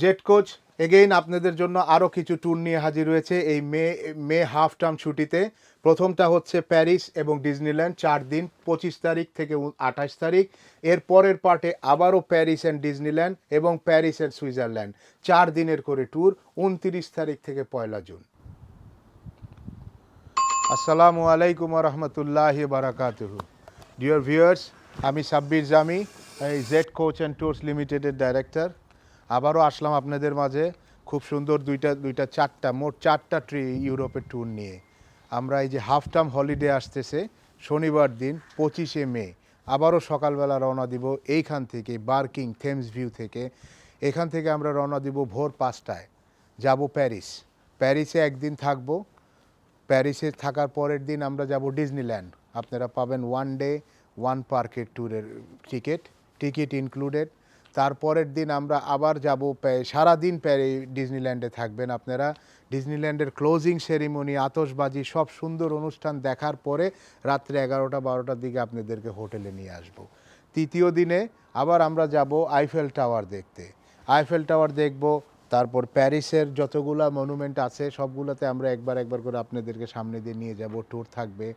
Jet coach, again আপনাদের জন্য আরও কিছু ট্যুর নিয়ে হাজির রয়েছে এই মে মে হাফ টার্ম ছুটিতে। প্রথমটা হচ্ছে প্যারিস এবং ডিজনিল্যান্ড, চার দিন, পঁচিশ তারিখ থেকে আঠাশ তারিখ। এর পরের পার্টে আবারও প্যারিস অ্যান্ড ডিজনিল্যান্ড এবং প্যারিস অ্যান্ড সুইজারল্যান্ড। চার দিনের করে ট্যুর উনতিরিশ তারিখ থেকে পয়লা জুন। আসসালামু আলাইকুম রহমতুল্লাহ বারাকাতুহু। ডিয়ার ভিউয়ার্স আমি সাব্বির জামি, এই জেড কোচ অ্যান্ড ট্যুরস লিমিটেডের ডাইরেক্টর আবারও আসলাম আপনাদের মাঝে। খুব সুন্দর দুইটা দুইটা, চারটা, মোট চারটা ট্রি ইউরোপের ট্যুর নিয়ে। আমরা এই যে হাফ টার্ম হলিডে আসতেছে, শনিবার দিন, পঁচিশে মে। আবারও সকালবেলা রওনা দিব এইখান থেকে বার্কিং থেমস ভিউ থেকে। এখান থেকে আমরা রওনা দিব ভোর পাঁচটায়। যাব প্যারিস প্যারিসে একদিন থাকব। প্যারিসে থাকার পরের দিন আমরা যাব ডিজনিল্যান্ড আপনারা পাবেন ওয়ান ডে ওয়ান পার্কের ট্যুরের টিকিট টিকিট ইনক্লুডেড তারপরের দিন আমরা আবার যাব সারাদিন প্যারি ডিজনিল্যান্ডে থাকবেন আপনারা। ডিজনিল্যান্ডের ক্লোজিং সেরিমনি আতসবাজি সব সুন্দর অনুষ্ঠান দেখার পরে রাত্রে এগারোটা, বারোটার দিকে আপনাদেরকে হোটেলে নিয়ে আসব। তৃতীয় দিনে আবার আমরা যাব আইফেল টাওয়ার দেখতে। আইফেল টাওয়ার দেখব তারপর প্যারিসের যতগুলা মনুমেন্ট আছে, সবগুলোতে আমরা একবার একবার করে আপনাদেরকে সামনে দিয়ে নিয়ে যাব। ট্যুর থাকবে।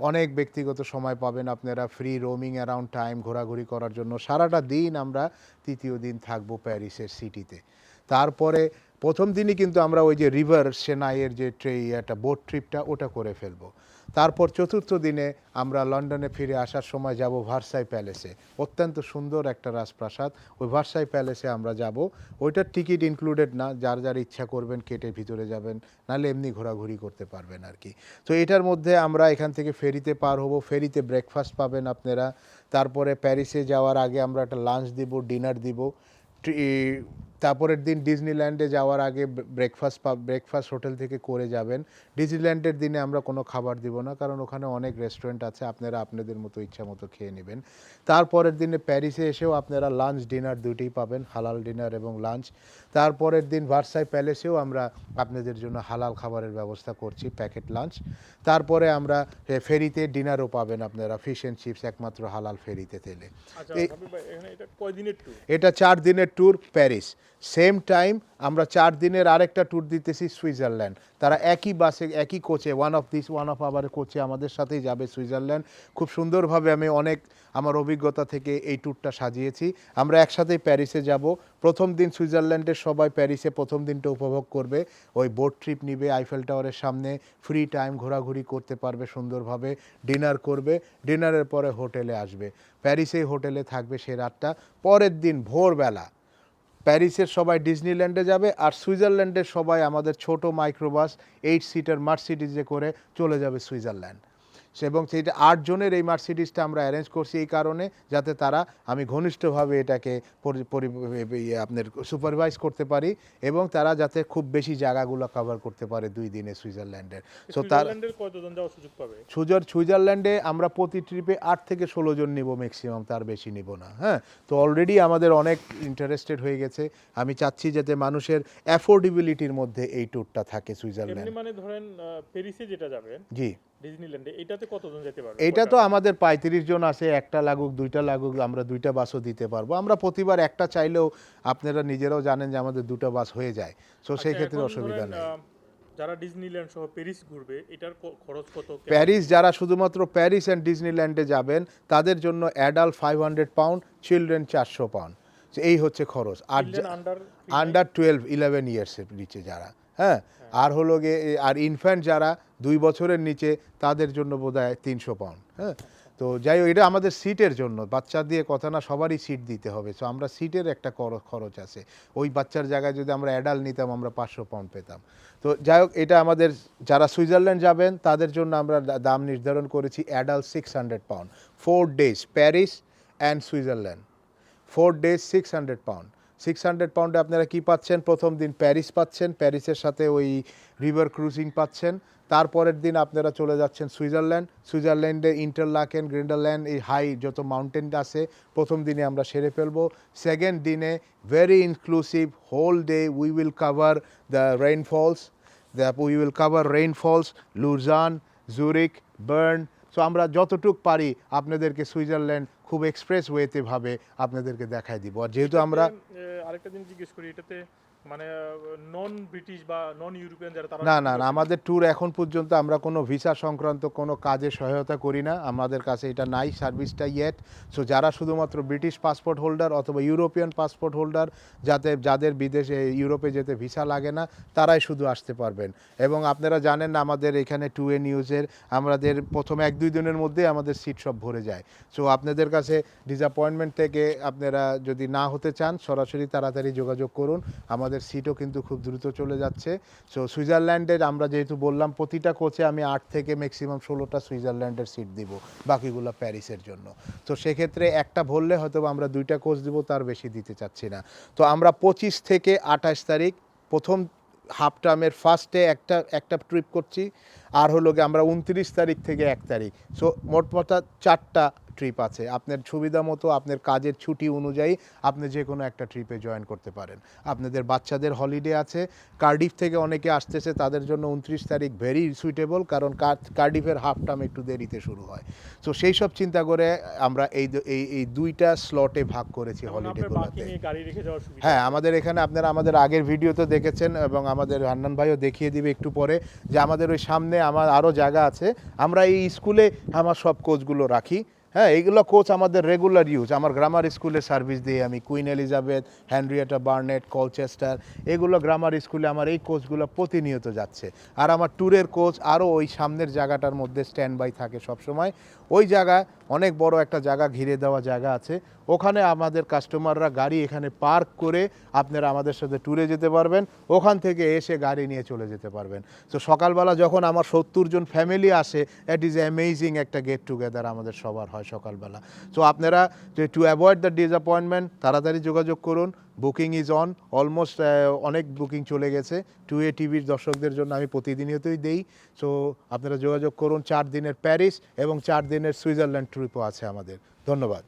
অনেক ব্যক্তিগত সময় পাবেন আপনারা ফ্রি রোমিং অ্যারাউন্ড টাইম ঘোরাঘুরি করার জন্য। সারাটা দিন আমরা তৃতীয় দিন থাকব প্যারিসের সিটিতে তারপরে প্রথম দিনই কিন্তু আমরা ওই যে রিভার সেনাইয়ের যে ট্রে একটা বোট ট্রিপটা ওটা করে ফেলব। তারপর চতুর্থ দিনে আমরা লন্ডনে ফিরে আসার সময় যাব ভার্সাই প্যালেসে। অত্যন্ত সুন্দর একটা রাজপ্রাসাদ। ওই ভার্সাই প্যালেসে আমরা যাব। ওইটার টিকিট ইনক্লুডেড না, যার যার ইচ্ছা করবেন কেটে ভিতরে যাবেন, নাহলে এমনি ঘোরাঘুরি করতে পারবেন আর কি। তো এটার মধ্যে আমরা এখান থেকে ফেরিতে পার হব। ফেরিতে ব্রেকফাস্ট পাবেন আপনারা। তারপরে প্যারিসে যাওয়ার আগে আমরা একটা লাঞ্চ দিব ডিনার দিব। তারপরের দিন ডিজনিল্যান্ডে যাওয়ার আগে ব্রেকফাস্ট ব্রেকফাস্ট হোটেল থেকে করে যাবেন। ডিজনিল্যান্ডের দিনে আমরা কোনো খাবার দিব না কারণ ওখানে অনেক রেস্টুরেন্ট আছে আপনারা আপনাদের মতো ইচ্ছা মতো খেয়ে নেবেন। তারপরের দিনে প্যারিসে এসেও আপনারা লাঞ্চ ডিনার দুটোই পাবেন হালাল ডিনার এবং লাঞ্চ তারপরের দিন ভার্সাই প্যালেসেও আমরা আপনাদের জন্য হালাল খাবারের ব্যবস্থা করছি প্যাকেট লাঞ্চ তারপরে আমরা ফেরিতে ডিনারও পাবেন আপনারা ফিশ অ্যান্ড চিপস একমাত্র হালাল ফেরিতে তেলে। আচ্ছা এটা চার দিনের ট্যুর প্যারিস সেম টাইম আমরা চার দিনের আরেকটা ট্যুর দিতেছি সুইজারল্যান্ড তারা একই বাসে একই কোচে one of this one of আবার কোচে আমাদের সাথেই যাবে সুইজারল্যান্ড খুব সুন্দরভাবে আমি অনেক, আমার অভিজ্ঞতা থেকে এই ট্যুরটা সাজিয়েছি। আমরা একসাথেই প্যারিসে যাব। প্রথম দিন সুইজারল্যান্ডের সবাই প্যারিসে প্রথম দিনটা উপভোগ করবে। ওই বোট ট্রিপ নিবে আইফেল টাওয়ারের সামনে। ফ্রি টাইম ঘোরাঘুরি করতে পারবে সুন্দরভাবে। ডিনার করবে। ডিনারের পরে হোটেলে আসবে। প্যারিসেই হোটেলে থাকবে সে রাতটা। পরের দিন ভোরবেলা প্যারিসের সবাই ডিজনিল্যান্ডে যাবে আর সুইজারল্যান্ডের সবাই আমাদের ছোট মাইক্রোবাস এইট সিটার মার্সিডিজে করে চলে যাবে সুইজারল্যান্ড। এবং সেইটা আট জনের এই মার্সিডিজটা আমরা অ্যারেঞ্জ করছি এই কারণে যাতে তারা আমি ঘনিষ্ঠভাবে এটাকে ইয়ে আপনার সুপারভাইজ করতে পারি এবং তারা যাতে খুব বেশি জায়গাগুলো কভার করতে পারে দুই দিনে সুইজারল্যান্ডের। সো তার সুযোগ সুইজার সুইজারল্যান্ডে আমরা প্রতি ট্রিপে আট থেকে ষোলো জন নিব ম্যাক্সিমাম তার বেশি নিব না হ্যাঁ? তো অলরেডি আমাদের অনেক ইন্টারেস্টেড হয়ে গেছে। আমি চাচ্ছি যাতে মানুষের অ্যাফোর্ডেবিলিটির মধ্যে এই ট্যুরটা থাকে সুইজারল্যান্ড। মানে ধরেন প্যারিসে যেটা যাবেন জি। ডিজনিল্যান্ডে এটাতে কতজন যেতে পারবে? এটা তো আমাদের পঁয়ত্রিশ জন আছে একটা লাগুক দুইটা লাগুক আমরা দুইটা বাসও দিতে পারব। আমরা প্রতিবার একটা চাইলেও আপনারা নিজেরাও জানেন যে আমাদের দুটো বাস হয়ে যায়। সো সেই আচ্ছা, ক্ষেত্রে অসুবিধা নেই। যারা ডিজনিল্যান্ড সহ প্যারিস ঘুরবে এটার খরচ কত? প্যারিস যারা শুধুমাত্র প্যারিস অ্যান্ড ডিজনিল্যান্ডে যাবেন তাদের জন্য adult five hundred pound children চারশো পাউন্ড এই হচ্ছে খরচ। আর আন্ডার টুয়েলভ ইলেভেন ইয়ার্সের নিচে যারা হ্যাঁ? আর হলো গিয়ে আর ইনফ্যান্ট যারা দুই বছরের নিচে তাদের জন্য বোধ হয় তিনশো পাউন্ড হ্যাঁ? তো যাই হোক এটা আমাদের সিটের জন্য। বাচ্চা দিয়ে কথা না সবারই সিট দিতে হবে। সো আমরা সিটের একটা খরচ আছে। ওই বাচ্চার জায়গায় যদি আমরা অ্যাডাল্ট নিতাম আমরা পাঁচশো পাউন্ড পেতাম। তো যাই হোক এটা আমাদের যারা সুইজারল্যান্ড যাবেন তাদের জন্য আমরা দাম নির্ধারণ করেছি adult six hundred pound four days Paris and Switzerland four days six hundred pound six hundred পাউন্ডে আপনারা কি পাচ্ছেন? প্রথম দিন প্যারিস পাচ্ছেন। প্যারিসের সাথে ওই রিভার ক্রুজিং পাচ্ছেন। তারপরের দিন আপনারা চলে যাচ্ছেন সুইজারল্যান্ড সুইজারল্যান্ডে ইন্টারলাকেন গ্রিন্ডারল্যান্ড এই হাই যত মাউন্টেন আছে, প্রথম দিনে আমরা সেরে ফেলব। সেকেন্ড দিনে very inclusive whole day we will cover the Rhine Falls the we will cover Rhine Falls Lausanne Zurich Bern so আমরা যতটুক পারি আপনাদেরকে সুইজারল্যান্ড খুব এক্সপ্রেস ওয়েতে ভাবে আপনাদেরকে দেখায় দিব। আর যেহেতু আমরা আরেকটা জিনিস জিজ্ঞেস করি এটাতে মানে নন ব্রিটিশ বা নন ইউরোপিয়ান যারা তারা না না না আমাদের ট্যুর এখন পর্যন্ত আমরা কোনো ভিসা সংক্রান্ত কোনো কাজে সহায়তা করি না। আমাদের কাছে এটা নাই সার্ভিসটা ইয়েট সো যারা শুধুমাত্র ব্রিটিশ পাসপোর্ট হোল্ডার অথবা ইউরোপিয়ান পাসপোর্ট হোল্ডার যাতে যাদের বিদেশে ইউরোপে যেতে ভিসা লাগে না তারাই শুধু আসতে পারবেন। এবং আপনারা জানেন না আমাদের এখানে টু এ নিউজের আমাদের প্রথম এক দুই দিনের মধ্যে আমাদের সিট সব ভরে যায়। সো আপনাদের কাছে ডিসঅ্যাপয়েন্টমেন্ট থেকে আপনারা যদি না হতে চান সরাসরি তাড়াতাড়ি যোগাযোগ করুন। আমাদের সিটও কিন্তু খুব দ্রুত চলে যাচ্ছে। সো সুইজারল্যান্ডের আমরা যেহেতু বললাম, প্রতিটা কোচে আমি আট থেকে ম্যাক্সিমাম ষোলোটা সুইজারল্যান্ডের সিট দিব, বাকিগুলো প্যারিসের জন্য। তো সেক্ষেত্রে একটা ভরলে হয়তো আমরা দুইটা কোচ দিব, তার বেশি দিতে চাচ্ছি না। তো, আমরা পঁচিশ থেকে আঠাশ তারিখ প্রথম হাফ টার্মের ফার্স্টে একটা একটা ট্রিপ করছি, আর হলো গিয়ে আমরা উনত্রিশ তারিখ থেকে এক তারিখ। সো মোট মোটা চারটা ট্রিপ আছে। আপনার সুবিধা মতো আপনার কাজের ছুটি অনুযায়ী আপনি যে কোনো একটা ট্রিপে জয়েন করতে পারেন। আপনাদের বাচ্চাদের হলিডে আছে। কার্ডিফ থেকে অনেকে আসতেছে তাদের জন্য উনত্রিশ তারিখ ভেরি সুইটেবল কারণ কার- কার্ডিফের হাফ টার্ম একটু দেরিতে শুরু হয়। তো সেই সব চিন্তা করে আমরা এই এই এই দুইটা স্লটে ভাগ করেছি হলিডেগুলোতে হ্যাঁ আমাদের এখানে আপনারা আমাদের আগের ভিডিওতে দেখেছেন এবং আমাদের হান্নান ভাইও দেখিয়ে দিবে একটু পরে যে আমাদের ওই সামনে আমার আরও জায়গা আছে। আমরা এই স্কুলে আমার সব কোচগুলো রাখি। হ্যাঁ এইগুলো কোচ আমাদের রেগুলার ইউজ আমার গ্রামার স্কুলে সার্ভিস দিই আমি। Queen Elizabeth Henrietta Barnett Colchester এগুলো গ্রামার স্কুলে আমার এই কোচগুলো প্রতিনিয়ত যাচ্ছে। আর আমার ট্যুরের কোচ আরও ওই সামনের জায়গাটার মধ্যে স্ট্যান্ড বাই থাকে সবসময়। ওই জায়গায় অনেক বড় একটা জায়গা, ঘিরে দেওয়া জায়গা আছে। ওখানে আমাদের কাস্টমাররা গাড়ি এখানে পার্ক করে আপনারা আমাদের সাথে ট্যুরে যেতে পারবেন। ওখান থেকে এসে গাড়ি নিয়ে চলে যেতে পারবেন। তো সকালবেলা যখন আমার সত্তর জন ফ্যামিলি আসে ইট ইজ অ্যামেজিং একটা গেট টুগেদার আমাদের সবার হয়। সকালবেলা। তো আপনারা টু অ্যাভয়েড দ্য ডিসঅ্যাপয়েন্টমেন্ট তাড়াতাড়ি যোগাযোগ করুন। বুকিং ইজ অন অলমোস্ট অনেক বুকিং চলে গেছে। টু এ টিভির দর্শকদের জন্য আমি প্রতিদিনিয়তই দেই। সো আপনারা যোগাযোগ করুন। চার দিনের প্যারিস এবং চার দিনের সুইজারল্যান্ড ট্রিপও আছে আমাদের। ধন্যবাদ।